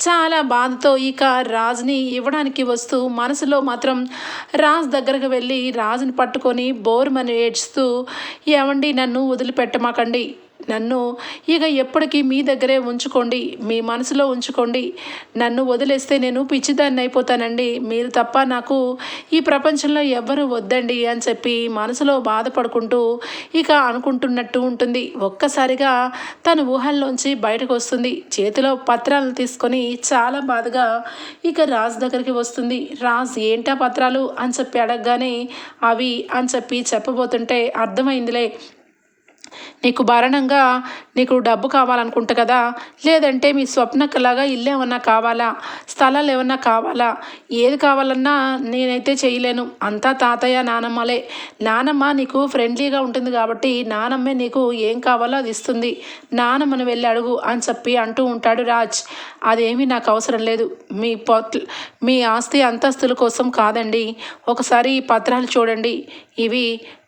చాలా బాధతో ఇక రాజుని ఇవ్వడానికి వస్తూ మనసులో మాత్రం రాజ్ దగ్గరకు వెళ్ళి రాజుని పట్టుకొని బోరుమని ఏడ్చుతూ ఏమండి నన్ను వదిలిపెట్టమాకండి. నన్ను ఇక ఎప్పటికీ మీ దగ్గరే ఉంచుకోండి మీ మనసులో ఉంచుకోండి. నన్ను వదిలేస్తే నేను పిచ్చిదాన్ని అయిపోతానండి. మీరు తప్ప నాకు ఈ ప్రపంచంలో ఎవ్వరూ వద్దండి అని చెప్పి మనసులో బాధపడుకుంటూ ఇక అనుకుంటున్నట్టు ఉంటుంది. ఒక్కసారిగా తన ఊహల్లోంచి బయటకు వస్తుంది. చేతిలో పత్రాలను తీసుకొని చాలా బాధగా ఇక రాజ్ దగ్గరికి వస్తుంది. రాజ్ ఏంటా పత్రాలు? అని చెప్పి అడగగానే అవి అని చెప్పి చెప్పబోతుంటే అర్థమైందిలే. నీకు భరణంగా నీకు డబ్బు కావాలనుకుంటా కదా? లేదంటే మీ స్వప్నకలాగా ఇల్లు ఏమన్నా కావాలా? స్థలాలు ఏమన్నా కావాలా? ఏది కావాలన్నా నేనైతే చేయలేను. అంతా తాతయ్య నానమ్మలే. నానమ్మ నీకు ఫ్రెండ్లీగా ఉంటుంది కాబట్టి నానమ్మే నీకు ఏం కావాలో అది ఇస్తుంది. నానమ్మను వెళ్ళి అడుగు అని చెప్పి అంటూ ఉంటాడు రాజ్. అదేమీ నాకు అవసరం లేదు. మీ పొత్ మీ ఆస్తి అంతస్తుల కోసం కాదండి. ఒకసారి ఈ పత్రాలు చూడండి. ఇవి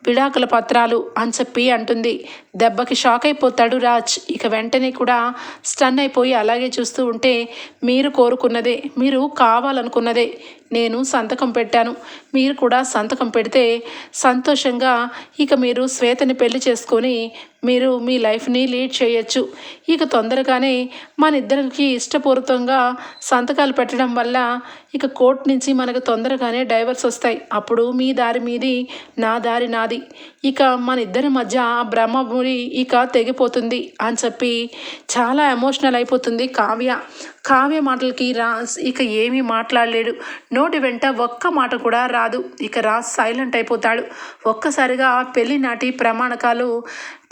విడాకుల పత్రాలు అని చెప్పి అంటుంది. దెబ్బకి షాక్ అయిపోతాడు రాజ్. ఇక వెంటనే కూడా స్టన్ అయిపోయి అలాగే చూస్తూ ఉంటే మీరు కోరుకున్నదే మీరు కావాలనుకున్నదే నేను సంతకం పెట్టాను. మీరు కూడా సంతకం పెడితే సంతోషంగా ఇక మీరు శ్వేతని పెళ్ళి చేసుకొని మీరు మీ లైఫ్ని లీడ్ చేయొచ్చు. ఇక తొందరగానే మన ఇద్దరికి ఇష్టపూర్వకంగా సంతకాలు పెట్టడం వల్ల ఇక కోర్టు నుంచి మనకు తొందరగానే డైవర్స్ వస్తాయి. అప్పుడు మీ దారి మీది నా దారి నాది. ఇక మన ఇద్దరి మధ్య ఆ బ్రహ్మమురి ఇక తెగిపోతుంది అని చెప్పి చాలా ఎమోషనల్ అయిపోతుంది కావ్య. కావ్య మాటలకి రాజ్ ఇక ఏమీ మాట్లాడలేడు. నోటి వెంట ఒక్క మాట కూడా రాదు. ఇక రాజ్ సైలెంట్ అయిపోతాడు. ఒక్కసారిగా పెళ్ళి నాటి ప్రమాణకాలు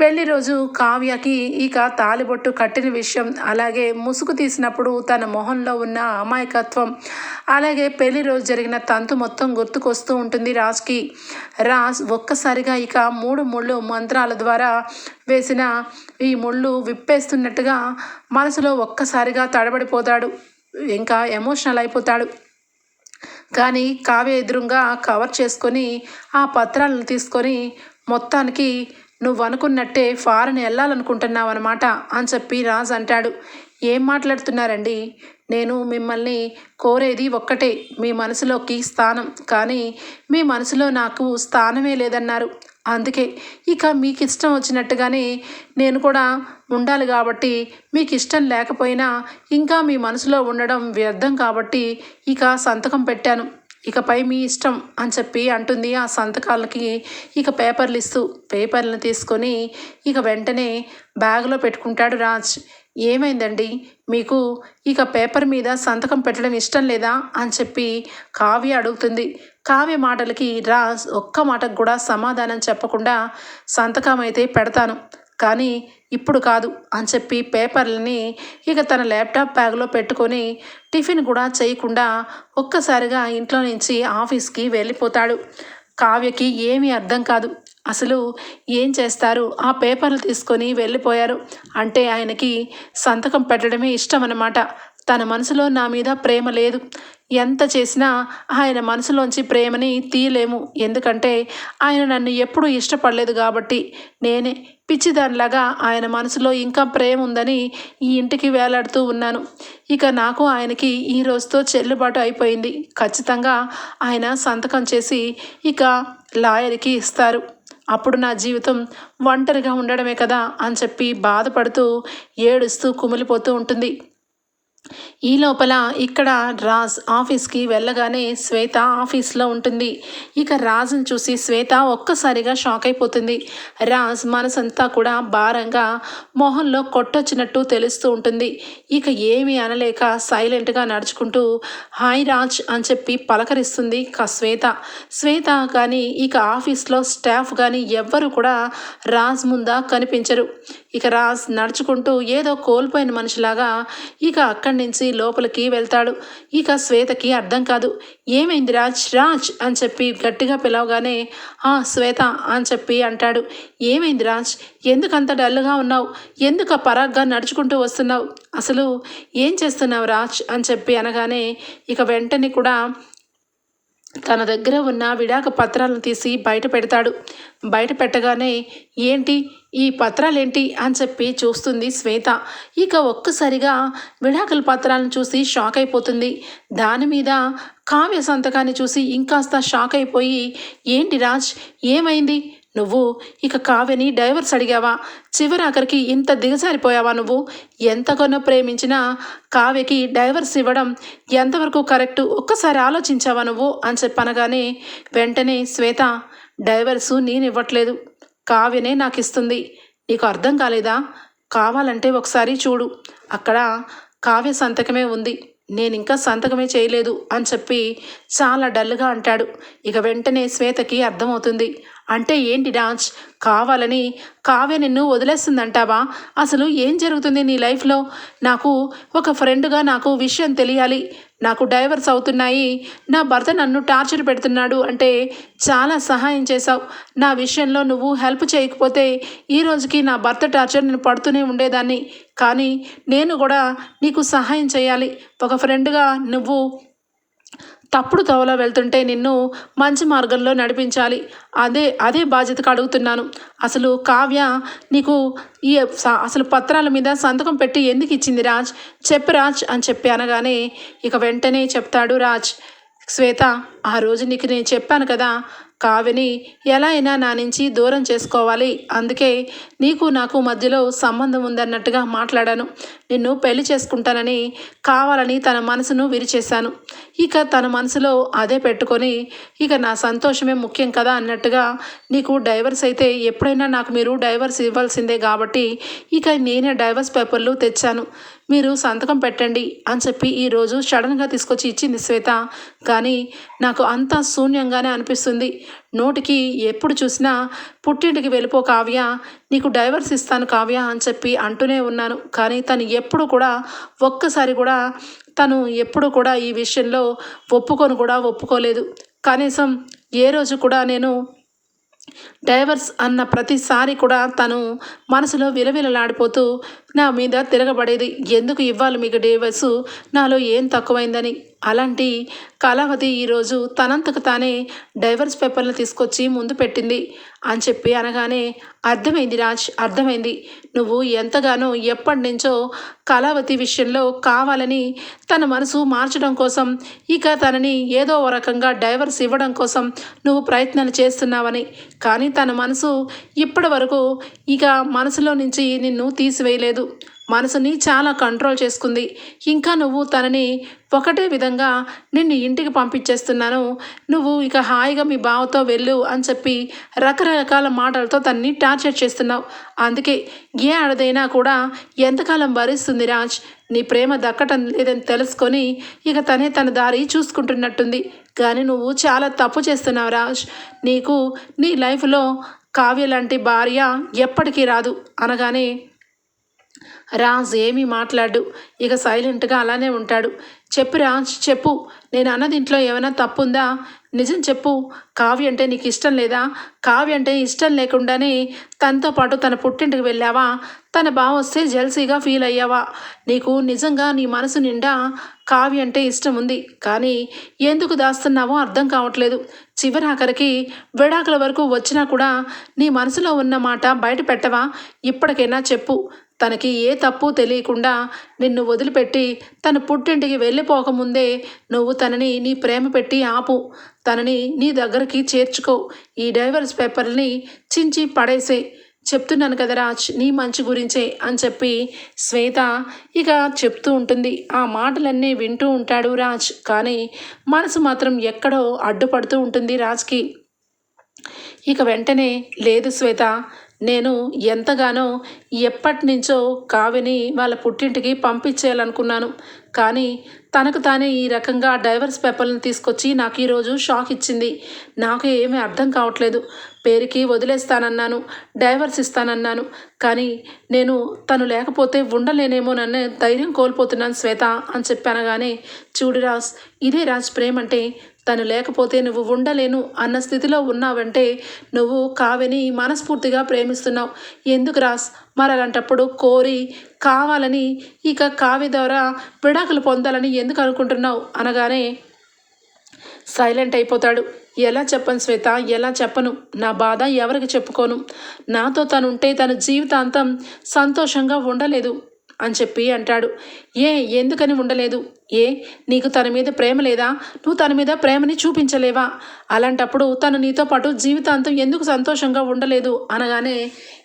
పెళ్ళి రోజు కావ్యకి ఇక తాలిబొట్టు కట్టిన విషయం అలాగే ముసుగు తీసినప్పుడు తన మొహంలో ఉన్న అమాయకత్వం అలాగే పెళ్ళి రోజు జరిగిన తంతు మొత్తం గుర్తుకొస్తూ ఉంటుంది రాజ్కి. రాజ్ ఒక్కసారిగా ఇక మూడు ముళ్ళు మంత్రాల ద్వారా వేసిన ఈ ముళ్ళు విప్పేస్తున్నట్టుగా మనసులో ఒక్కసారిగా తడబడిపోతాడు. ఇంకా ఎమోషనల్ అయిపోతాడు. కానీ కావ్య ఎదురుగా కవర్ చేసుకొని ఆ పత్రాలను తీసుకొని మొత్తానికి నువ్వు అనుకున్నట్టే ఫారెన్ వెళ్ళాలనుకుంటున్నావు అనమాట అని చెప్పి రాజ్ అంటాడు. ఏం మాట్లాడుతున్నారండి? నేను మిమ్మల్ని కోరేది ఒక్కటే మీ మనసులోకి స్థానం. కానీ మీ మనసులో నాకు స్థానమే లేదన్నారు. అందుకే ఇక మీకు ఇష్టం వచ్చినట్టుగానే నేను కూడా ఉండాలి కాబట్టి మీకు ఇష్టం లేకపోయినా ఇంకా మీ మనసులో ఉండడం వ్యర్థం కాబట్టి ఇక సంతకం పెట్టాను. ఇకపై మీ ఇష్టం అని చెప్పి అంటుంది ఆ సంతకాలకి. ఇక పేపర్లు ఇస్తూ పేపర్లను తీసుకొని ఇక వెంటనే బ్యాగ్లో పెట్టుకుంటాడు రాజ్. ఏమైందండి? మీకు ఇక పేపర్ మీద సంతకం పెట్టడం ఇష్టం లేదా? అని చెప్పి కావ్య అడుగుతుంది. కావ్య మాటలకి రాజ్ ఒక్క మాటకు కూడా సమాధానం చెప్పకుండా సంతకం అయితే పెడతాను. కానీ ఇప్పుడు కాదు అని చెప్పి పేపర్లని ఇక తన ల్యాప్టాప్ బ్యాగ్లో పెట్టుకొని టిఫిన్ కూడా చేయకుండా ఒక్కసారిగా ఇంట్లో నుంచి ఆఫీస్కి వెళ్ళిపోతాడు. కావ్యకి ఏమీ అర్థం కాదు. అసలు ఏం చేస్తారు? ఆ పేపర్లు తీసుకొని వెళ్ళిపోయారు. అంటే ఆయనకి సంతకం పెట్టడమే ఇష్టం అన్నమాట తన మనసులో నా మీద ప్రేమ లేదు. ఎంత చేసినా ఆయన మనసులోంచి ప్రేమని తీయలేము. ఎందుకంటే ఆయన నన్ను ఎప్పుడూ ఇష్టపడలేదు కాబట్టి నేనే పిచ్చిదానిలాగా ఆయన మనసులో ఇంకా ప్రేమ ఉందని ఈ ఇంటికి వేలాడుతూ ఉన్నాను. ఇక నాకు ఆయనకి ఈ రోజుతో చెల్లుబాటు అయిపోయింది. ఖచ్చితంగా ఆయన సంతకం చేసి ఇక లాయర్కి ఇస్తారు. అప్పుడు నా జీవితం ఒంటరిగా ఉండడమే కదా అని చెప్పి బాధపడుతూ ఏడుస్తూ కుమిలిపోతూ ఉంటుంది. ఈ లోపల ఇక్కడ రాజ్ ఆఫీస్కి వెళ్ళగానే శ్వేత ఆఫీస్లో ఉంటుంది. ఇక రాజ్ని చూసి శ్వేత ఒక్కసారిగా షాక్ అయిపోతుంది. రాజ్ మనసంతా కూడా భారంగా మొహంలో కొట్టొచ్చినట్టు తెలుస్తూ ఉంటుంది. ఇక ఏమీ అనలేక సైలెంట్గా నడుచుకుంటూ హాయ్ రాజ్ అని చెప్పి పలకరిస్తుంది ఇక శ్వేత. శ్వేత కానీ ఇక ఆఫీస్లో స్టాఫ్ కానీ ఎవ్వరు కూడా రాజ్ ముందా కనిపించరు. ఇక రాజ్ నడుచుకుంటూ ఏదో కోల్పోయిన మనిషిలాగా ఇక అక్కడి నుంచి లోపలికి వెళ్తాడు. ఇక శ్వేతకి అర్థం కాదు ఏమైంది రాజ్? రాజ్! అని చెప్పి గట్టిగా పిలవగానే ఆ శ్వేత! అని చెప్పి అంటాడు. ఏమైంది రాజ్? ఎందుకంత డల్గా ఉన్నావు? ఎందుకు పరాగ్గా నడుచుకుంటూ వస్తున్నావు? అసలు ఏం చేస్తున్నావు రాజ్? అని చెప్పి అనగానే ఇక వెంటనే కూడా తన దగ్గర ఉన్న విడాక పత్రాలను తీసి బయట పెడతాడు. బయట పెట్టగానే ఏంటి? ఈ పత్రాలేంటి? అని చెప్పి చూస్తుంది శ్వేత. ఇక ఒక్కసారిగా విడాకుల పత్రాలను చూసి షాక్ అయిపోతుంది. దాని మీద కావ్య సంతకాన్ని చూసి ఇంకాస్త షాక్ అయిపోయి ఏంటి రాజ్? ఏమైంది? నువ్వు ఇక కావ్యని డైవర్స్ అడిగావా? చివరి ఆఖరికి ఇంత దిగజారిపోయావా నువ్వు? ఎంతగానో ప్రేమించినా కావ్యకి డైవర్స్ ఇవ్వడం ఎంతవరకు కరెక్ట్? ఒక్కసారి ఆలోచించావా నువ్వు? అని చెప్పనగానే వెంటనే శ్వేత డైవర్సు నేను ఇవ్వట్లేదు కావ్యనే నాకు ఇస్తుంది నీకు అర్థం కాలేదా? కావాలంటే ఒకసారి చూడు. అక్కడ కావ్య సంతకమే ఉంది. నేను ఇంకా సంతకమే చేయలేదు అని చెప్పి చాలా డల్గా అంటాడు. ఇక వెంటనే శ్వేతకి అర్థమవుతుంది. అంటే ఏంటి డాన్స్? కావాలని కావ్య నిన్ను వదిలేస్తుందంటావా? అసలు ఏం జరుగుతుంది నీ లైఫ్లో? నాకు ఒక ఫ్రెండ్గా నాకు విషయం తెలియాలి. నాకు డైవర్స్ అవుతున్నాయి. నా భర్త నన్ను టార్చర్ పెడుతున్నాడు అంటే చాలా సహాయం చేశావు. నా విషయంలో నువ్వు హెల్ప్ చేయకపోతే ఈ రోజుకి నా భర్త టార్చర్ నేను పడుతూనే ఉండేదాన్ని. కానీ నేను కూడా నీకు సహాయం చేయాలి. ఒక ఫ్రెండ్గా నువ్వు తప్పుడు తోవలో వెళ్తుంటే నిన్ను మంచి మార్గంలో నడిపించాలి. అదే అదే బాధ్యతకు అడుగుతున్నాను. అసలు కావ్య నీకు ఈ అసలు పత్రాల మీద సంతకం పెట్టి ఎందుకు ఇచ్చింది రాజ్? చెప్పు రాజ్ అని చెప్పి అనగానే ఇక వెంటనే చెప్తాడు రాజ్. శ్వేత ఆ రోజు నీకు నేను చెప్పాను కదా కావ్యని ఎలా అయినా నా నుంచి దూరం చేసుకోవాలి. అందుకే నీకు నాకు మధ్యలో సంబంధం ఉందన్నట్టుగా మాట్లాడాను. నిన్ను పెళ్ళి చేసుకుంటానని కావాలని తన మనసును విరిచేశాను. ఇక తన మనసులో అదే పెట్టుకొని ఇక నా సంతోషమే ముఖ్యం కదా అన్నట్టుగా నీకు డైవర్స్ అయితే ఎప్పుడైనా నాకు మీరు డైవర్స్ ఇవ్వాల్సిందే కాబట్టి ఇక నేనే డైవర్స్ పేపర్లు తెచ్చాను. మీరు సంతకం పెట్టండి అని చెప్పి ఈరోజు సడన్గా తీసుకొచ్చి ఇచ్చింది శ్వేత. కానీ నాకు అంతా శూన్యంగానే అనిపిస్తుంది. నోటికి ఎప్పుడు చూసినా పుట్టింటికి వెళ్ళిపో కావ్య నీకు డైవర్స్ ఇస్తాను కావ్య అని చెప్పి అంటూనే ఉన్నాను. కానీ తను ఎప్పుడు కూడా ఒక్కసారి కూడా తను ఎప్పుడు కూడా ఈ విషయంలో ఒప్పుకొని కూడా ఒప్పుకోలేదు. కనీసం ఏ రోజు కూడా నేను డైవర్స్ అన్న ప్రతిసారి కూడా తను మనసులో విలవిలలాడిపోతూ నా మీద తిరగబడేది ఎందుకు ఇవ్వాలి మీకు డేవస్ నాలో ఏం తక్కువైందని? అలాంటి కళావతి ఈరోజు తనంతకు తానే డైవర్స్ పేపర్లు తీసుకొచ్చి ముందు పెట్టింది అని చెప్పి అనగానే అర్థమైంది రాజ్ అర్థమైంది. నువ్వు ఎంతగానో ఎప్పటి నుంచో కళావతి విషయంలో కావాలని తన మనసు మార్చడం కోసం ఇక తనని ఏదో రకంగా డైవర్స్ ఇవ్వడం కోసం నువ్వు ప్రయత్నాలు చేస్తున్నావని. కానీ తన మనసు ఇప్పటి వరకు ఇక మనసులో నుంచి నిన్ను తీసివేయలేదు. మనసుని చాలా కంట్రోల్ చేసుకుంది. ఇంకా నువ్వు తనని ఒకటే విధంగా నిన్ను ఇంటికి పంపించేస్తున్నాను. నువ్వు ఇక హాయిగా మీ బావతో వెళ్ళు అని చెప్పి రకరకాల మాటలతో తన్ని టార్చర్ చేస్తున్నావు. అందుకే ఏ ఆడదైనా కూడా ఎంతకాలం భరిస్తుంది రాజ్? నీ ప్రేమ దక్కటం లేదని తెలుసుకొని ఇక తనే తన దారి చూసుకుంటున్నట్టుంది. కానీ నువ్వు చాలా తప్పు చేస్తున్నావు రాజ్. నీకు నీ లైఫ్లో కావ్య లాంటి భార్య ఎప్పటికీ రాదు. అనగానే రాజ్ ఏమీ మాట్లాడు. ఇక సైలెంట్గా అలానే ఉంటాడు. చెప్పు రాజ్ చెప్పు. నేను అన్నది ఇంట్లో ఏమైనా తప్పుందా? నిజం చెప్పు. కావ్య అంటే నీకు ఇష్టం లేదా? కావ్య అంటే ఇష్టం లేకుండానే తనతో పాటు తన పుట్టింటికి వెళ్ళావా? తన బావ వస్తే జెల్సీగా ఫీల్ అయ్యావా? నీకు నిజంగా నీ మనసు నిండా కావ్య అంటే ఇష్టం ఉంది. కానీ ఎందుకు దాస్తున్నావో అర్థం కావట్లేదు. చివరి ఆఖరికి విడాకుల వరకు వచ్చినా కూడా నీ మనసులో ఉన్న మాట బయట పెట్టవా? ఇప్పటికైనా చెప్పు. తనకి ఏ తప్పు తెలియకుండా నిన్ను వదిలిపెట్టి తన పుట్టింటికి వెళ్ళిపోకముందే నువ్వు తనని నీ ప్రేమ పెట్టి ఆపు. తనని నీ దగ్గరికి చేర్చుకో. ఈ డైవర్స్ పేపర్ని చించి పడేసే. చెప్తున్నాను కదా రాజ్ నీ మంచి గురించే అని చెప్పి శ్వేత ఇక చెప్తూ ఉంటుంది. ఆ మాటలన్నీ వింటూ ఉంటాడు రాజ్. కానీ మనసు మాత్రం ఎక్కడో అడ్డుపడుతూ ఉంటుంది రాజ్కి. ఇక వెంటనే లేదు శ్వేత నేను ఎంతగానో ఎప్పటి నుంచో కావిని వాళ్ళ పుట్టింటికి పంపించేయాలనుకున్నాను. కానీ తనకు తానే ఈ రకంగా డైవర్స్ పేపర్లను తీసుకొచ్చి నాకు ఈరోజు షాక్ ఇచ్చింది. నాకు ఏమీ అర్థం కావట్లేదు. పేరుకి వదిలేస్తానన్నాను డైవర్స్ ఇస్తానన్నాను. కానీ నేను తను లేకపోతే ఉండలేనేమోనన్న ధైర్యం కోల్పోతున్నాను శ్వేత అని చెప్పానగానే చూడు రాజ్ ఇదే రాజ్ ప్రేమ అంటే తను లేకపోతే నువ్వు ఉండలేను అన్న స్థితిలో ఉన్నావంటే నువ్వు కావ్యని మనస్ఫూర్తిగా ప్రేమిస్తున్నావు. ఎందుకు రాస్? మరి అలాంటప్పుడు కోరి కావాలని ఇక కావ్య ద్వారా విడాకులు పొందాలని ఎందుకు అనుకుంటున్నావు? అనగానే సైలెంట్ అయిపోతాడు. ఎలా చెప్పను శ్వేత? ఎలా చెప్పను? నా బాధ ఎవరికి చెప్పుకోను? నాతో తను ఉంటే తన జీవితాంతం సంతోషంగా ఉండలేదు. అని చెప్పి అంటాడు. ఏ ఎందుకని ఉండలేదు? ఏ నీకు తన మీద ప్రేమ లేదా? నువ్వు తన మీద ప్రేమని చూపించలేవా? అలాంటప్పుడు తను నీతో పాటు జీవితాంతం ఎందుకు సంతోషంగా ఉండలేదు? అనగానే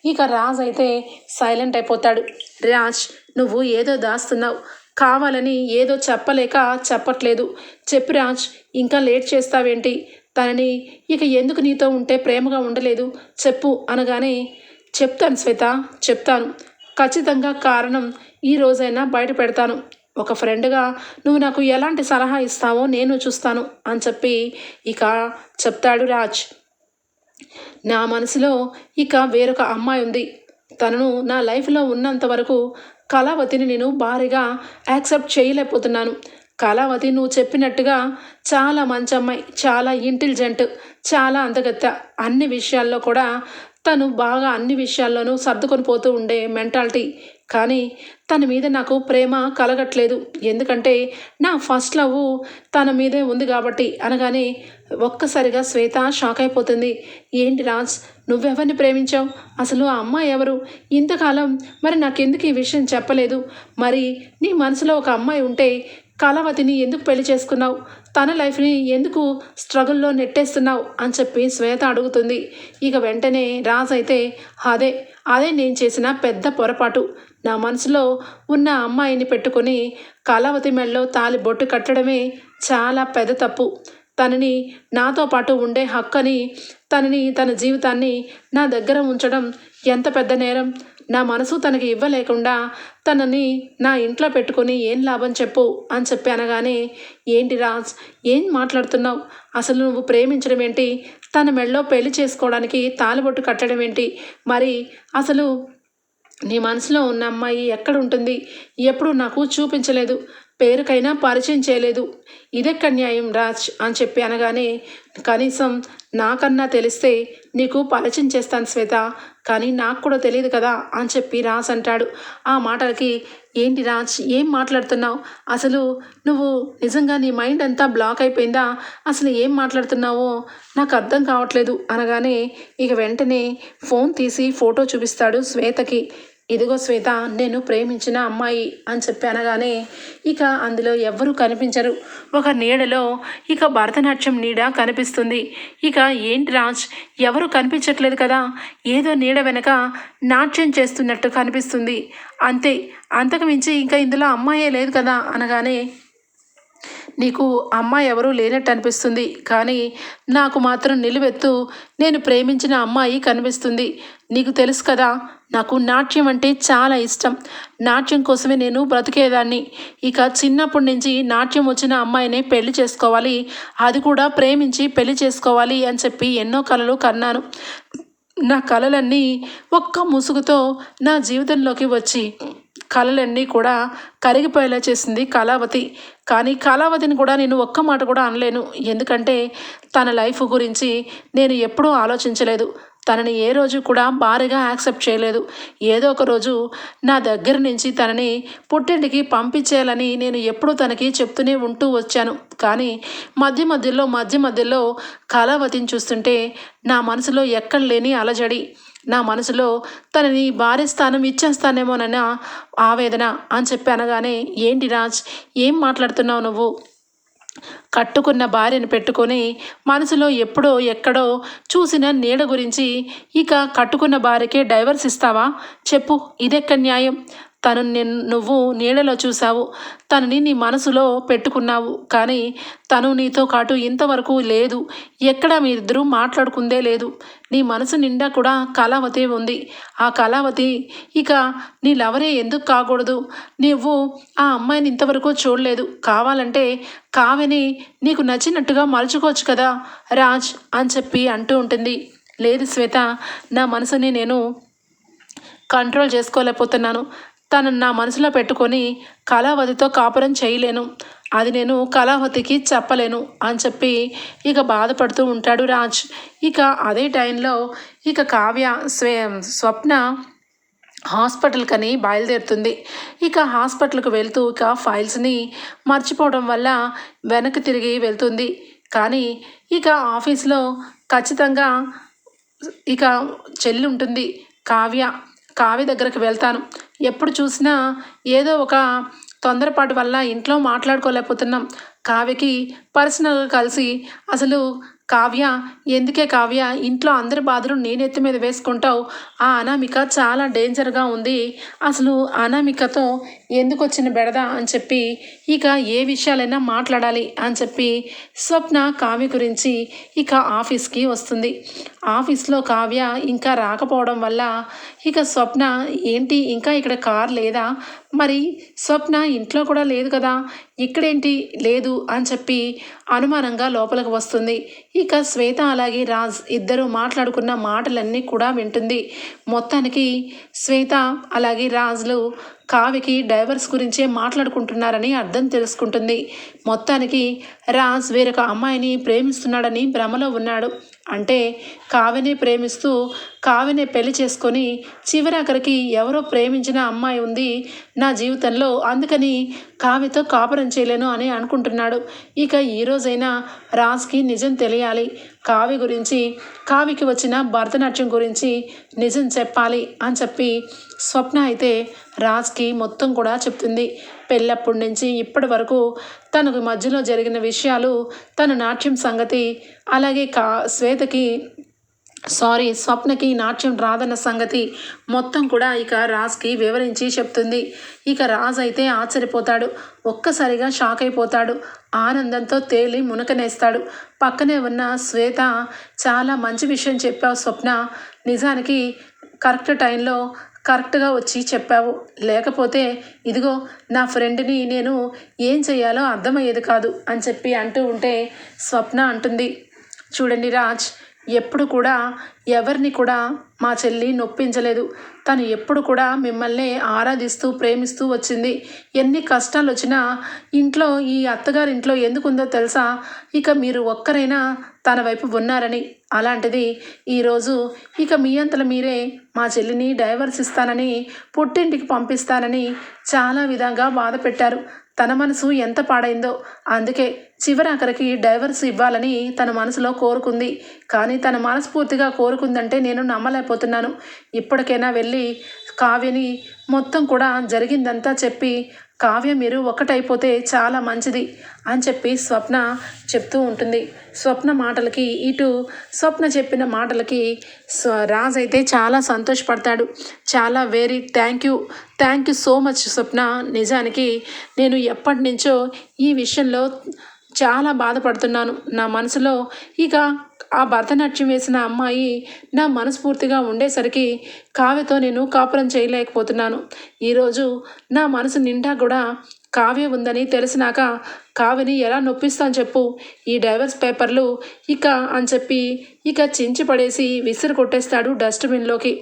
ఇక రాజ్ అయితే సైలెంట్ అయిపోతాడు. రాజ్ నువ్వు ఏదో దాస్తున్నావు. కావాలని ఏదో చెప్పలేక చెప్పట్లేదు. చెప్పు రాజ్ ఇంకా లేట్ చేస్తావేంటి? తనని ఇక ఎందుకు నీతో ఉంటే ప్రేమగా ఉండలేదు? చెప్పు అనగానే చెప్తాను శ్వేత చెప్తాను. ఖచ్చితంగా కారణం ఈ రోజైనా బయట పెడతాను. ఒక ఫ్రెండ్గా నువ్వు నాకు ఎలాంటి సలహా ఇస్తావో నేను చూస్తాను అని చెప్పి ఇక చెప్తాడు రాజ్. నా మనసులో ఇక వేరొక అమ్మాయి ఉంది. తనను నా లైఫ్లో ఉన్నంత వరకు కళావతిని నేను భారీగా యాక్సెప్ట్ చేయలేకపోతున్నాను. కళావతి నువ్వు చెప్పినట్టుగా చాలా మంచి అమ్మాయి చాలా ఇంటెలిజెంట్ చాలా అందగత్త అన్ని విషయాల్లో కూడా తను బాగా అన్ని విషయాల్లోనూ సర్దుకొని పోతూ ఉండే మెంటాలిటీ. కానీ తన మీద నాకు ప్రేమ కలగట్లేదు. ఎందుకంటే నా ఫస్ట్ లవ్ తన మీదే ఉంది కాబట్టి అనగానే ఒక్కసారిగా శ్వేత షాక్ అయిపోతుంది. ఏంటి రాజ్ నువ్వెవరిని ప్రేమించావు? అసలు ఆ అమ్మాయి ఎవరు? ఇంతకాలం మరి నాకెందుకు ఈ విషయం చెప్పలేదు? మరి నీ మనసులో ఒక అమ్మాయి ఉంటే కళావతిని ఎందుకు పెళ్ళి చేసుకున్నావు? తన లైఫ్ని ఎందుకు స్ట్రగుల్లో నెట్టేస్తున్నావు? అని చెప్పి శ్వేత అడుగుతుంది. ఇక వెంటనే రాజ్ అయితే అదే అదే నేను చేసిన పెద్ద పొరపాటు. నా మనసులో ఉన్న అమ్మాయిని పెట్టుకొని కళావతి మెడలో తాలి బొట్టు కట్టడమే చాలా పెద్ద తప్పు. తనని నాతో పాటు ఉండే హక్కని తనని తన జీవితాన్ని నా దగ్గర ఉంచడం ఎంత పెద్ద నేరం? నా మనసు తనకి ఇవ్వలేకుండా తనని నా ఇంట్లో పెట్టుకొని ఏం లాభం చెప్పు అని చెప్పి అనగానే ఏంటి రాజ్ ఏం మాట్లాడుతున్నావు? అసలు నువ్వు ప్రేమించడం ఏంటి? తన మెడలో పెళ్ళి చేసుకోవడానికి తాలిబొట్టు కట్టడం ఏంటి? మరి అసలు నీ మనసులో ఉన్న అమ్మాయి ఎక్కడ ఉంటుంది ఎప్పుడు నాకు చూపించలేదు. పేరుకైనా పరిచయం చేయలేదు. ఇదెక్కడ న్యాయం రాజ్ అని చెప్పి అనగానే కనీసం నాకన్నా తెలిస్తే నీకు పరిచయం చేస్తాను శ్వేత. కానీ నాకు కూడా తెలియదు కదా అని చెప్పి రాజ్ అంటాడు. ఆ మాటలకి ఏంటి రాజ్ ఏం మాట్లాడుతున్నావు? అసలు నువ్వు నిజంగా నీ మైండ్ అంతా బ్లాక్ అయిపోయిందా? అసలు ఏం మాట్లాడుతున్నావో? నాకు అర్థం కావట్లేదు. అనగానే ఇక వెంటనే ఫోన్ తీసి ఫోటో చూపిస్తాడు శ్వేతకి. ఇదిగో శ్వేత నేను ప్రేమించిన అమ్మాయి అని చెప్పి అనగానే ఇక అందులో ఎవ్వరూ కనిపించరు. ఒక నీడలో ఇక భరతనాట్యం నీడ కనిపిస్తుంది. ఇక ఏంటి రాజ్ ఎవరు కనిపించట్లేదు కదా? ఏదో నీడ వెనక నాట్యం చేస్తున్నట్టు కనిపిస్తుంది. అంతే అంతకు మించి ఇంకా ఇందులో అమ్మాయే లేదు కదా? అనగానే నీకు అమ్మాయి ఎవరూ లేనట్టు అనిపిస్తుంది. కానీ నాకు మాత్రం నిలువెత్తు నేను ప్రేమించిన అమ్మాయి కనిపిస్తుంది. నీకు తెలుసు కదా నాకు నాట్యం అంటే చాలా ఇష్టం. నాట్యం కోసమే నేను బ్రతికేదాన్ని. ఇక చిన్నప్పటి నుంచి నాట్యం వచ్చిన అమ్మాయిని పెళ్ళి చేసుకోవాలి. అది కూడా ప్రేమించి పెళ్ళి చేసుకోవాలి అని చెప్పి ఎన్నో కలలు కన్నాను. నా కలలన్నీ ఒక్క ముసుగుతో నా జీవితంలోకి వచ్చి కళలన్నీ కూడా కరిగిపోయేలా చేసింది కళావతి. కానీ కళావతిని కూడా నేను ఒక్క మాట కూడా అనలేను. ఎందుకంటే తన లైఫ్ గురించి నేను ఎప్పుడూ ఆలోచించలేదు. తనని ఏ రోజు కూడా భారీగా యాక్సెప్ట్ చేయలేదు. ఏదో ఒక రోజు నా దగ్గర నుంచి తనని పుట్టింటికి పంపించేయాలని నేను ఎప్పుడూ తనకి చెప్తూనే ఉంటూ వచ్చాను. కానీ మధ్య మధ్యలో మధ్య మధ్యలో కళావతిని చూస్తుంటే నా మనసులో ఎక్కడ లేని అలజడి. నా మనసులో తనని భార్య స్థానం ఇచ్చేస్తానేమోనన్న ఆవేదన అని చెప్పి అనగానే ఏంటి రాజ్ ఏం మాట్లాడుతున్నావు నువ్వు? కట్టుకున్న భార్యను పెట్టుకొని మనసులో ఎప్పుడో ఎక్కడో చూసిన నీడ గురించి ఇక కట్టుకున్న భార్యకే డైవర్స్ ఇస్తావా? చెప్పు ఇదెక్క న్యాయం? తను నువ్వు నీడలో చూసావు తనని నీ మనసులో పెట్టుకున్నావు. కానీ తను నీతో కాటు ఇంతవరకు లేదు. ఎక్కడ మీరిద్దరూ మాట్లాడుకుందే లేదు. నీ మనసు నిండా కూడా కళావతి ఉంది. ఆ కళావతి ఇక నీ లవరే ఎందుకు కాకూడదు? నువ్వు ఆ అమ్మాయిని ఇంతవరకు చూడలేదు. కావాలంటే కావని నీకు నచ్చినట్టుగా మలుచుకోవచ్చు కదా? రాజ్ అని చెప్పి అంటూ ఉంటుంది. లేదు శ్వేత నా మనసుని నేను కంట్రోల్ చేసుకోలేకపోతున్నాను. తను నా మనసులో పెట్టుకొని కళావతితో కాపురం చేయలేను. అది నేను కళావతికి చెప్పలేను అని చెప్పి ఇక బాధపడుతూ ఉంటాడు రాజ్. ఇక అదే టైంలో ఇక కావ్య స్వే స్వప్న హాస్పిటల్కని బయలుదేరుతుంది. ఇక హాస్పిటల్కి వెళ్తూ ఇక ఫైల్స్ని మర్చిపోవడం వల్ల వెనక్కి తిరిగి వెళ్తుంది. కానీ ఇక ఆఫీస్లో ఖచ్చితంగా ఇక చెల్లి ఉంటుంది కావ్య. కావ్య దగ్గరకు వెళ్తాను. ఎప్పుడు చూసినా ఏదో ఒక తొందరపాటు వల్ల ఇంట్లో మాట్లాడుకోలేకపోతున్నాం. కావ్యకి పర్సనల్గా కలిసి అసలు కావ్య ఎందుకే కావ్య ఇంట్లో అందరి బాధలు నేనెత్తి మీద వేసుకుంటావు? ఆ అనామిక చాలా డేంజర్గా ఉంది. అసలు అనామికతో ఎందుకు వచ్చిన బెడద అని చెప్పి ఇక ఏ విషయాలైనా మాట్లాడాలి అని చెప్పి స్వప్న కావ్య గురించి ఇక ఆఫీస్కి వస్తుంది. ఆఫీస్లో కావ్య ఇంకా రాకపోవడం వల్ల ఇక స్వప్న ఏంటి ఇంకా ఇక్కడ కార్ లేదా? మరి స్వప్న ఇంట్లో కూడా లేదు కదా? ఇక్కడేంటి? లేదు అని చెప్పి అనుమానంగా లోపలికి వస్తుంది. ఇక శ్వేత అలాగే రాజ్ ఇద్దరు మాట్లాడుకున్న మాటలన్నీ కూడా వింటుంది. మొత్తానికి శ్వేత అలాగే రాజులు కావ్యకి డైవర్స్ గురించే మాట్లాడుకుంటున్నారని అర్థం తెలుసుకుంటుంది. మొత్తానికి రాజ్ వేరొక అమ్మాయిని ప్రేమిస్తున్నాడని భ్రమలో ఉన్నాడు. అంటే కావ్యని ప్రేమిస్తూ కావ్యని పెళ్ళి చేసుకొని చివరాఖరికి ఎవరో ప్రేమించిన అమ్మాయి ఉంది నా జీవితంలో. అందుకని కావ్యతో కాపురం చేయలేను అని అనుకుంటున్నాడు. ఇక ఈ రోజైనా రాజ్కి నిజం తెలియాలి. కావ్య గురించి కావ్యకి వచ్చిన భరతనాట్యం గురించి నిజం చెప్పాలి అని చెప్పి స్వప్న అయితే రాజ్కి మొత్తం కూడా చెప్తుంది. పెళ్ళప్పటి నుంచి ఇప్పటి వరకు తనకు మధ్యలో జరిగిన విషయాలు తన నాట్యం సంగతి అలాగే కా శ్వేతకి సారీ స్వప్నకి నాట్యం రాదన్న సంగతి మొత్తం కూడా ఇక రాజ్కి వివరించి చెప్తుంది. ఇక రాజ్ అయితే ఆశ్చర్యపోతాడు. ఒక్కసారిగా షాక్ అయిపోతాడు. ఆనందంతో తేలి మునకనేస్తాడు. పక్కనే ఉన్న శ్వేత చాలా మంచి విషయం చెప్పావు స్వప్న. నిజానికి కరెక్ట్ టైంలో కరెక్ట్గా వచ్చి చెప్పావు. లేకపోతే ఇదిగో నా ఫ్రెండ్ని నేను ఏం చేయాలో అర్థమయ్యేది కాదు అని చెప్పి అంటూ ఉంటే స్వప్న అంటుంది. చూడండి రాజ్ ఎప్పుడు కూడా ఎవరిని కూడా మా చెల్లి నొప్పించలేదు. తను ఎప్పుడు కూడా మిమ్మల్ని ఆరాధిస్తూ ప్రేమిస్తూ వచ్చింది. ఎన్ని కష్టాలు వచ్చినా ఇంట్లో ఈ అత్తగారి ఇంట్లో ఎందుకు ఉందో తెలుసా? ఇక మీరు ఒక్కరైనా తన వైపు ఉన్నారని. అలాంటిది ఈరోజు ఇక మీ అంతల మీరే మా చెల్లిని డైవర్స్ ఇస్తానని పుట్టింటికి పంపిస్తానని చాలా విధంగా బాధ పెట్టారు తన మనసు ఎంత పాడైందో అందుకే చివరాఖరికి డైవర్స్ ఇవ్వాలని తన మనసులో కోరుకుంది. కానీ తన మనస్ఫూర్తిగా కోరుకుందంటే నేను నమ్మలేకపోతున్నాను. ఇప్పటికైనా వెళ్ళి కావ్యని మొత్తం కూడా జరిగిందంతా చెప్పి కావ్య మీరు ఒకటైపోతే చాలా మంచిది అని చెప్పి స్వప్న చెప్తూ ఉంటుంది. స్వప్న మాటలకి ఇటు స్వప్న చెప్పిన మాటలకి స్వ రాజ్ అయితే చాలా సంతోషపడతాడు. చాలా very thank you thank you so much Swapna. నిజానికి నేను ఎప్పటి నుంచో ఈ విషయంలో చాలా బాధపడుతున్నాను. నా మనసులో ఇక ఆ భరతనాట్యం వేసిన అమ్మాయి నా మనస్ఫూర్తిగా ఉండేసరికి కావ్యతో నేను కాపురం చేయలేకపోతున్నాను. ఈరోజు నా మనసు నిండా కూడా కావ్య ఉందని తెలిసినాక కావ్యని ఎలా నొప్పిస్తాను చెప్పు. ఈ డైవర్స్ పేపర్లు ఇక అని చెప్పి ఇక చించి పడేసి విసిరి కొట్టేస్తాడు డస్ట్బిన్లోకి.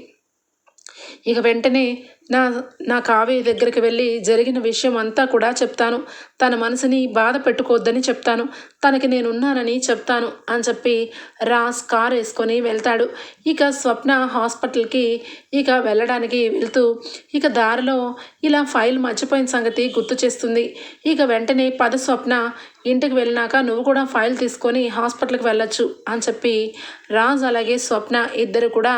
ఇక వెంటనే నా నా కావ్య దగ్గరికి వెళ్ళి జరిగిన విషయం అంతా కూడా చెప్తాను. తన మనసుని బాధ పెట్టుకోవద్దని చెప్తాను. తనకి నేనున్నానని చెప్తాను అని చెప్పి రాస్ కార్ వేసుకొని వెళ్తాడు. ఇక స్వప్న హాస్పిటల్కి ఇక వెళ్ళడానికి వెళ్తూ ఇక దారిలో ఇలా ఫైల్ మర్చిపోయిన సంగతి గుర్తు చేస్తుంది. ఇక వెంటనే పద స్వప్న ఇంటికి వెళ్ళినాక నువ్వు కూడా ఫైల్ తీసుకొని హాస్పిటల్కి వెళ్ళొచ్చు అని చెప్పి రాజ్ అలాగే స్వప్న ఇద్దరు కూడా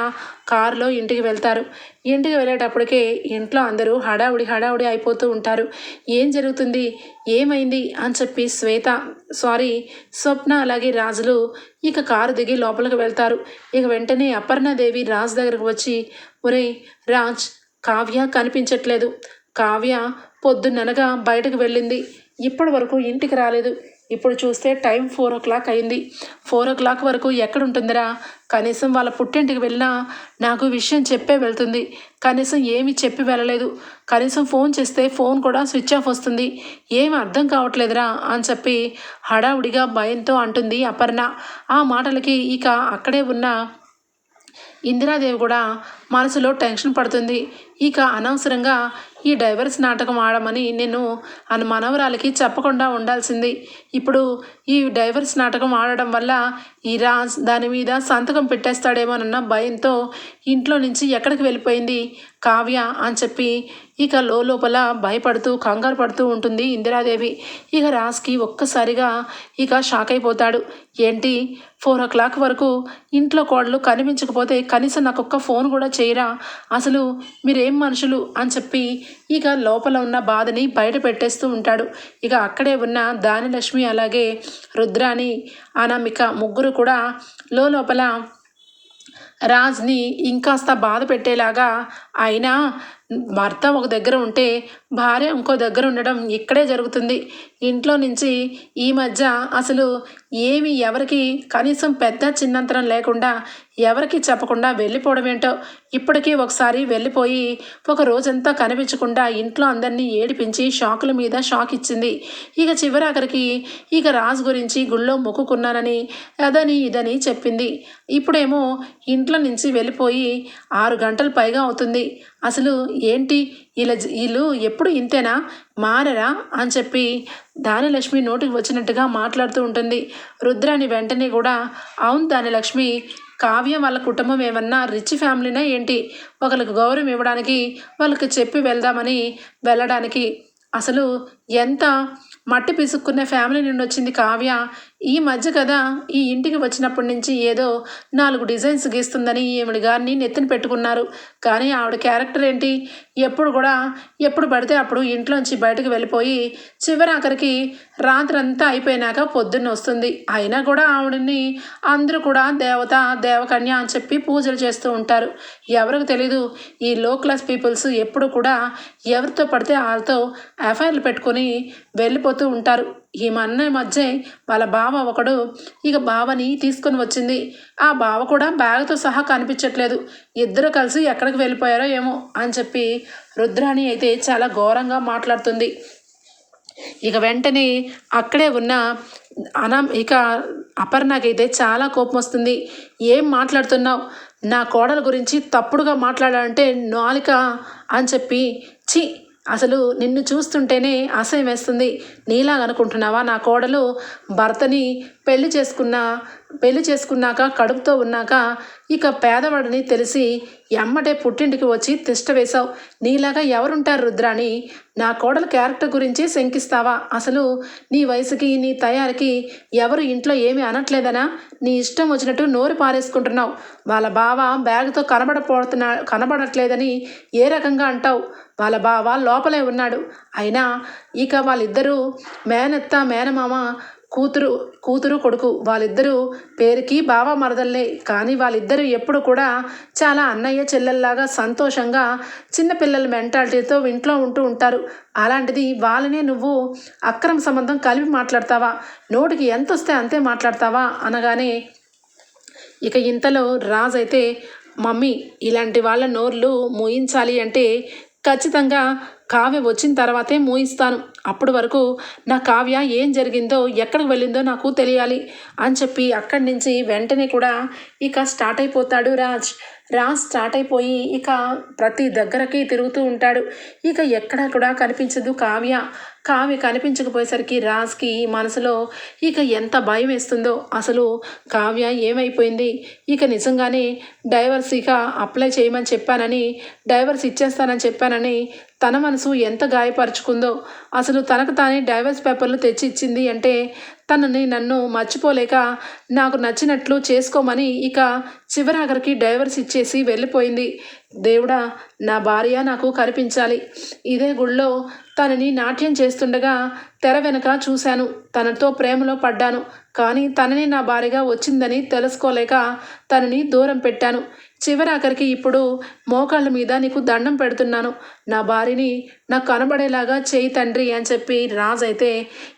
కారులో ఇంటికి వెళ్తారు. ఇంటికి వెళ్ళేటప్పటికే ఇంట్లో అందరూ హడావుడి హడావుడి అయిపోతూ ఉంటారు. ఏం జరుగుతుంది? ఏమైంది? అని చెప్పి శ్వేత సారీ స్వప్న అలాగే రాజులు ఇక కారు దిగి లోపలికి వెళ్తారు. ఇక వెంటనే అపర్ణాదేవి రాజ్ దగ్గరకు వచ్చి ఒరే రాజ్ కావ్య కనిపించట్లేదు. కావ్య పొద్దున్ననగా బయటకు వెళ్ళింది. ఇప్పటి వరకు ఇంటికి రాలేదు. ఇప్పుడు చూస్తే టైం ఫోర్ ఓ క్లాక్ అయింది. ఫోర్ ఓ క్లాక్ వరకు ఎక్కడ ఉంటుందిరా? కనీసం వాళ్ళ పుట్టింటికి వెళ్ళినా నాకు విషయం చెప్పే వెళ్తుంది. కనీసం ఏమి చెప్పి వెళ్ళలేదు. కనీసం ఫోన్ చేస్తే ఫోన్ కూడా స్విచ్ ఆఫ్ వస్తుంది. ఏమి అర్థం కావట్లేదురా అని చెప్పి హడావుడిగా భయంతో అంటుంది అపర్ణ. ఆ మాటలకి ఇక అక్కడే ఉన్న ఇందిరాదేవి కూడా మనసులో టెన్షన్ పడుతుంది. ఇక అనవసరంగా ఈ డైవర్స్ నాటకం ఆడమని నేను అని మనవరాలకి చెప్పకుండా ఉండాల్సింది. ఇప్పుడు ఈ డైవర్స్ నాటకం ఆడడం వల్ల ఈ రాజ్ దాని మీద సంతకం పెట్టేస్తాడేమోనన్న భయంతో ఇంట్లో నుంచి ఎక్కడికి వెళ్ళిపోయింది కావ్య అని చెప్పి ఇక లోపల భయపడుతూ కంగారు పడుతూ ఉంటుంది ఇందిరాదేవి. ఇక రాజ్కి ఒక్కసారిగా ఇక షాక్ అయిపోతాడు. ఏంటి? ఫోర్ ఓ క్లాక్ వరకు ఇంట్లో కోడలు కనిపించకపోతే కనీసం నాకు ఒక్క ఫోన్ కూడా చేయరా? అసలు మీరేం మనుషులు? అని చెప్పి ఇక లోపల ఉన్న బాధని బయట పెట్టేస్తూ ఉంటాడు. ఇక అక్కడే ఉన్న దానిలక్ష్మి అలాగే రుద్రాని అనామిక ముగ్గురు కూడా లోపల రాజ్ని ఇంకాస్త బాధ పెట్టేలాగా అయినా భర్త ఒక దగ్గర ఉంటే భార్య ఇంకో దగ్గర ఉండడం ఇక్కడే జరుగుతుంది. ఇంట్లో నుంచి ఈ మధ్య అసలు ఏమి ఎవరికి కనీసం పెద్ద చిన్నంతరం లేకుండా ఎవరికి చెప్పకుండా వెళ్ళిపోవడం ఏంటో ఇప్పటికీ ఒకసారి వెళ్ళిపోయి ఒక రోజంతా కనిపించకుండా ఇంట్లో అందరినీ ఏడిపించి షాకుల మీద షాక్ ఇచ్చింది. ఇక చివరాఖరికి ఇక రాజు గురించి గుళ్ళో మొక్కుకున్నానని అదని ఇదని చెప్పింది. ఇప్పుడేమో ఇంట్లో నుంచి వెళ్ళిపోయి ఆరు గంటలు పైగా అవుతుంది. అసలు ఏంటి? ఇలా వీళ్ళు ఎప్పుడు ఇంతేనా? మారరా? అని చెప్పి దానిలక్ష్మి నోటికి వచ్చినట్టుగా మాట్లాడుతూ ఉంటుంది. రుద్రాని వెంటనే కూడా అవును దానిలక్ష్మి కావ్యం వాళ్ళ కుటుంబం ఏమన్నా రిచ్ ఫ్యామిలీనా ఏంటి? ఒకరికి గౌరవం ఇవ్వడానికి వాళ్ళకి చెప్పి వెళ్దామని వెళ్ళడానికి. అసలు ఎంత మట్టి పిసుక్కున్న ఫ్యామిలీ నుండి వచ్చింది కావ్య. ఈ మధ్య కదా ఈ ఇంటికి వచ్చినప్పటి నుంచి ఏదో నాలుగు డిజైన్స్ గీస్తుందని ఈవిడ గారిని నెత్తిన పెట్టుకున్నారు. కానీ ఆవిడ క్యారెక్టర్ ఏంటి? ఎప్పుడు కూడా ఎప్పుడు పడితే అప్పుడు ఇంట్లోంచి బయటకు వెళ్ళిపోయి చివరి ఆఖరికి రాత్రంతా అయిపోయినాక పొద్దున్న వస్తుంది. అయినా కూడా ఆవిడని అందరూ కూడా దేవత దేవకన్య అని చెప్పి పూజలు చేస్తూ ఉంటారు. ఎవరికి తెలీదు ఈ లో క్లాస్ పీపుల్స్ ఎప్పుడు కూడా ఎవరితో పడితే వాళ్ళతో ఎఫ్ఐఆర్లు పెట్టుకొని వెళ్ళిపోతూ ఉంటారు. ఈ అన్నయ్య మధ్య వాళ్ళ బావ ఒకడు ఇక బావని తీసుకొని వచ్చింది. ఆ బావ కూడా బ్యాగ్తో సహా కనిపించట్లేదు. ఇద్దరు కలిసి ఎక్కడికి వెళ్ళిపోయారో ఏమో అని చెప్పి రుద్రాణి అయితే చాలా ఘోరంగా మాట్లాడుతుంది. ఇక వెంటనే అక్కడే ఉన్న అనా ఇక అపర్ణకైతే చాలా కోపం వస్తుంది. ఏం మాట్లాడుతున్నావు? నా కోడల గురించి తప్పుడుగా మాట్లాడాలంటే నాలిక అని చెప్పి చి అసలు నిన్ను చూస్తుంటేనే అసహ్యం వేస్తుంది. నీలాగా అనుకుంటున్నావా? నా కోడలు భర్తని పెళ్ళి చేసుకున్న పెళ్ళి చేసుకున్నాక కడుపుతో ఉన్నాక ఇక పేదవాడిని తెలిసి ఎమ్మటే పుట్టింటికి వచ్చి తిష్ట వేశావు. నీలాగా ఎవరుంటారు రుద్రాని నా కోడల క్యారెక్టర్ గురించి శంకిస్తావా? అసలు నీ వయసుకి నీ తయారికి ఎవరు ఇంట్లో ఏమీ అనట్లేదనా? నీ ఇష్టం వచ్చినట్టు నోరు పారేసుకుంటున్నావు. వాళ్ళ బావ బ్యాగ్తో కనబడపోతున్నా కనబడట్లేదని ఏ రకంగా అంటావు? వాళ్ళ బావ లోపలే ఉన్నాడు. అయినా ఇక వాళ్ళిద్దరూ మేనత్త మేనమామ కూతురు కూతురు కొడుకు వాళ్ళిద్దరూ పేరుకి బావ మరదల్లే. కానీ వాళ్ళిద్దరూ ఎప్పుడు కూడా చాలా అన్నయ్య చెల్లెల్లాగా సంతోషంగా చిన్నపిల్లల మెంటాలిటీతో ఇంట్లో ఉంటూ ఉంటారు. అలాంటిది వాళ్ళనే నువ్వు అక్రమ సంబంధం కలిపి మాట్లాడతావా? నోటికి ఎంత వస్తే అంతే మాట్లాడతావా? అనగానే ఇక ఇంతలో రాజు అయితే మమ్మీ ఇలాంటి వాళ్ళ నోర్లు మూయించాలి అంటే ఖచ్చితంగా కావ్య వచ్చిన తర్వాతే మూయిస్తాను. అప్పటి వరకు నా కావ్య ఏం జరిగిందో ఎక్కడికి వెళ్ళిందో నాకు తెలియాలి అని చెప్పి అక్కడి నుంచి వెంటనే కూడా ఇక స్టార్ట్ అయిపోతాడు రాజ్. రాజ్ స్టార్ట్ అయిపోయి ఇక ప్రతి దగ్గరకి తిరుగుతూ ఉంటాడు. ఇక ఎక్కడ కూడా కనిపించదు కావ్య. కావ్య కనిపించకపోయేసరికి రాజ్కి మనసులో ఇక ఎంత భయం వేస్తుందో. అసలు కావ్య ఏమైపోయింది? ఇక నిజంగానే డైవర్స్ ఇక అప్లై చేయమని చెప్పానని డైవర్స్ ఇచ్చేస్తానని చెప్పానని తన మనసు ఎంత గాయపరుచుకుందో. అసలు తనకు తానే డైవర్స్ పేపర్లు తెచ్చి ఇచ్చింది అంటే తనని నన్ను మర్చిపోలేక నాకు నచ్చినట్లు చేసుకోమని ఇక చివరాఖరికి డైవర్స్ ఇచ్చేసి వెళ్ళిపోయింది. దేవుడా నా భార్య నాకు కనిపించాలి. ఇదే గుళ్ళో తనని నాట్యం చేస్తుండగా తెర వెనక చూశాను. తనతో ప్రేమలో పడ్డాను. కానీ తనని నా భార్యగా వచ్చిందని తెలుసుకోలేక తనని దూరం పెట్టాను. చివరాఖరికి ఇప్పుడు మోకాళ్ళ మీద నీకు దండం పెడుతున్నాను. నా భార్యని నాకు కనబడేలాగా చేయి తండ్రి అని చెప్పి రాజైతే అయితే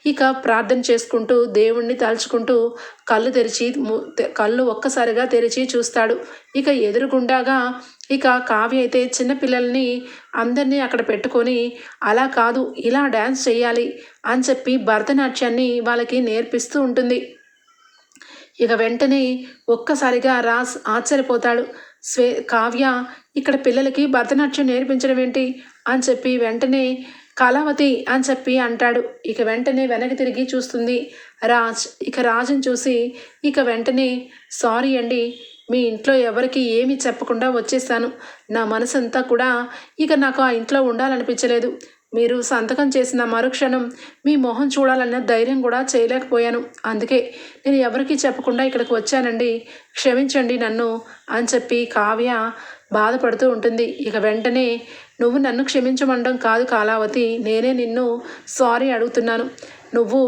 ఇక ప్రార్థన చేసుకుంటూ దేవుణ్ణి తలుచుకుంటూ కళ్ళు తెరిచి ము- కళ్ళు ఒక్కసారిగా తెరిచి చూస్తాడు. ఇక ఎదురుగుండాగా ఇక కావ్య అయితే చిన్నపిల్లల్ని అందరినీ అక్కడ పెట్టుకొని అలా కాదు ఇలా డ్యాన్స్ చేయాలి అని చెప్పి భరతనాట్యాన్ని వాళ్ళకి నేర్పిస్తూ ఉంటుంది. ఇక వెంటనే ఒక్కసారిగా రాస్ ఆశ్చర్యపోతాడు. స్వే కావ్య ఇక్కడ పిల్లలకి భరతనాట్యం నేర్పించడం ఏంటి? అని చెప్పి వెంటనే కళావతి అని చెప్పి అంటాడు. ఇక వెంటనే వెనక్కి తిరిగి చూస్తుంది రాజ్. ఇక రాజుని చూసి ఇక వెంటనే సారీ అండి మీ ఇంట్లో ఎవరికి ఏమీ చెప్పకుండా వచ్చేసాను. నా మనసంతా కూడా ఇక నాకు ఆ ఇంట్లో ఉండాలనిపించలేదు. మీరు సంతకం చేసిన మరుక్షణం మీ మొహం చూడాలన్న ధైర్యం కూడా చేయలేకపోయాను. అందుకే నేను ఎవరికీ చెప్పకుండా ఇక్కడికి వచ్చానండి. క్షమించండి నన్ను అని చెప్పి కావ్య బాధపడుతూ ఉంటుంది. ఇక వెంటనే నువ్వు నన్ను క్షమించమండం కాదు కాలావతి నేనే నిన్ను సారీ అడుగుతున్నాను. నువ్వు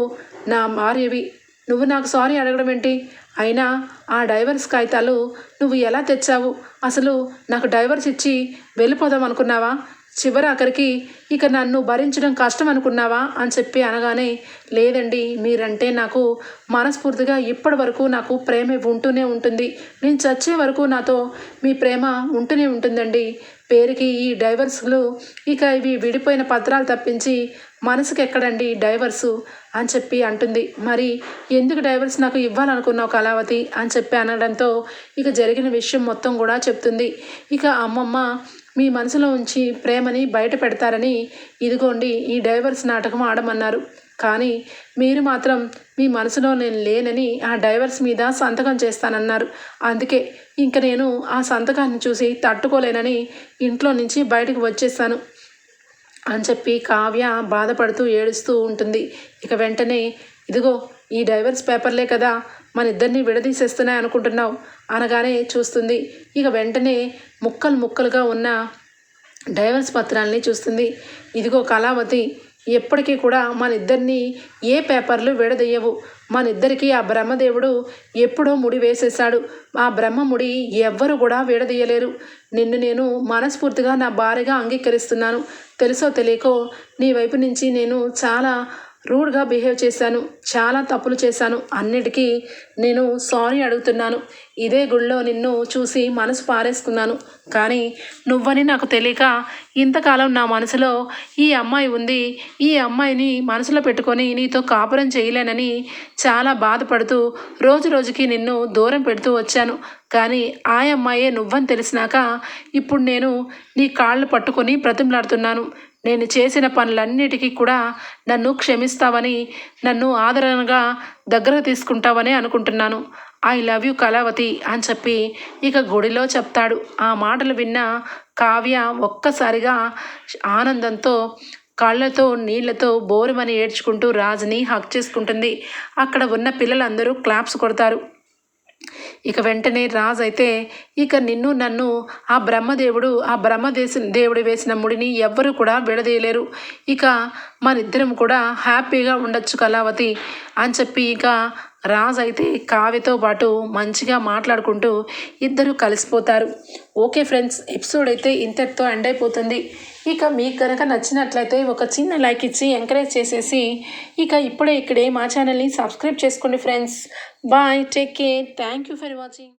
నా భార్యవి నువ్వు నాకు సారీ అడగడం ఏంటి? అయినా ఆ డైవర్స్ కాగితాలు నువ్వు ఎలా తెచ్చావు? అసలు నాకు డైవర్స్ ఇచ్చి వెళ్ళిపోదాం అనుకున్నావా? చివరి అక్కడికి ఇక నన్ను భరించడం కష్టం అనుకున్నావా? అని చెప్పి అనగానే లేదండి మీరంటే నాకు మనస్ఫూర్తిగా ఇప్పటి వరకు నాకు ప్రేమ ఉంటూనే ఉంటుంది. నేను చచ్చే వరకు నాతో మీ ప్రేమ ఉంటూనే ఉంటుందండి. పేరుకి ఈ డైవర్స్లు. ఇక ఇవి విడిపోయిన పత్రాలు తప్పించి మనసుకి ఎక్కడండి డైవర్సు అని చెప్పి అంటుంది. మరి ఎందుకు డైవర్స్ నాకు ఇవ్వాలనుకున్నావు కళావతి అని చెప్పి అనడంతో ఇక జరిగిన విషయం మొత్తం కూడా చెప్తుంది. ఇక అమ్మమ్మ మీ మనసులో ఉంచి ప్రేమని బయట పెడతారని ఇదిగోండి ఈ డైవర్స్ నాటకం ఆడమన్నారు. కానీ మీరు మాత్రం మీ మనసులో నేను లేనని ఆ డైవర్స్ మీద సంతకం చేస్తానన్నారు. అందుకే ఇంక నేను ఆ సంతకాన్ని చూసి తట్టుకోలేనని ఇంట్లో నుంచి బయటకు వచ్చేసాను అని చెప్పి కావ్య బాధపడుతూ ఏడుస్తూ ఉంటుంది. ఇక వెంటనే ఇదిగో ఈ డైవర్స్ పేపర్లే కదా మన ఇద్దరిని విడదీసేస్తున్నాయి అనుకుంటున్నావు అనగానే చూస్తుంది. ఇక వెంటనే ముక్కలు ముక్కలుగా ఉన్న డైవర్స్ పత్రాల్ని చూస్తుంది. ఇదిగో కళావతి ఎప్పటికీ కూడా మన ఇద్దరిని ఏ పేపర్లు విడదీయవు. మన ఇద్దరికీ ఆ బ్రహ్మదేవుడు ఎప్పుడో ముడి వేసేశాడు. ఆ బ్రహ్మ ముడి ఎవ్వరు కూడా విడదీయలేరు. నిన్ను నేను మనస్ఫూర్తిగా నా భార్యగా అంగీకరిస్తున్నాను. తెలుసో తెలియకో నీ వైపు నుంచి నేను చాలా రూడ్గా బిహేవ్ చేశాను చాలా తప్పులు చేశాను అన్నిటికీ నేను సారీ అడుగుతున్నాను. ఇదే గుళ్ళో నిన్ను చూసి మనసు పారేసుకున్నాను. కానీ నువ్వని నాకు తెలియక ఇంతకాలం నా మనసులో ఈ అమ్మాయి ఉంది ఈ అమ్మాయిని మనసులో పెట్టుకొని నీతో కాపురం చేయలేనని చాలా బాధపడుతూ రోజు రోజుకి నిన్ను దూరం పెడుతూ వచ్చాను. కానీ ఆ అమ్మాయే నువ్వని తెలిసినాక ఇప్పుడు నేను నీ కాళ్ళు పట్టుకొని బ్రతిమలాడుతున్నాను. నేను చేసిన పనులన్నిటికీ కూడా నన్ను క్షమిస్తావని నన్ను ఆదరణగా దగ్గర తీసుకుంటావని అనుకుంటున్నాను. ఐ లవ్ యూ కళావతి అని చెప్పి ఇక గుడిలో చెప్తాడు. ఆ మాటలు విన్న కావ్య ఒక్కసారిగా ఆనందంతో కళ్ళతో నీళ్ళతో బోరుమని ఏడ్చుకుంటూ రాజుని హక్ చేసుకుంటుంది. అక్కడ ఉన్న పిల్లలందరూ క్లాప్స్ కొడతారు. ఇక వెంటనే రాజు అయితే ఇక నిన్ను నన్ను ఆ బ్రహ్మదేవుడు ఆ బ్రహ్మదేశ దేవుడు వేసిన ముడిని ఎవ్వరూ కూడా విడదీయలేరు. ఇక మనిద్దరం కూడా హ్యాపీగా ఉండొచ్చు కళావతి అని చెప్పి ఇక రాజు అయితే కావ్యతో పాటు మంచిగా మాట్లాడుకుంటూ ఇద్దరు కలిసిపోతారు. ఓకే ఫ్రెండ్స్ ఎపిసోడ్ అయితే ఇంతటితో ఎండ్ అయిపోతుంది. ఇక మీకు కనుక నచ్చినట్లయితే ఒక చిన్న లైక్ ఇచ్చి ఎంకరేజ్ చేసేసి ఇక ఇప్పుడే ఇక్కడే మా ఛానల్ని సబ్స్క్రైబ్ చేసుకోండి friends bye take care thank you for watching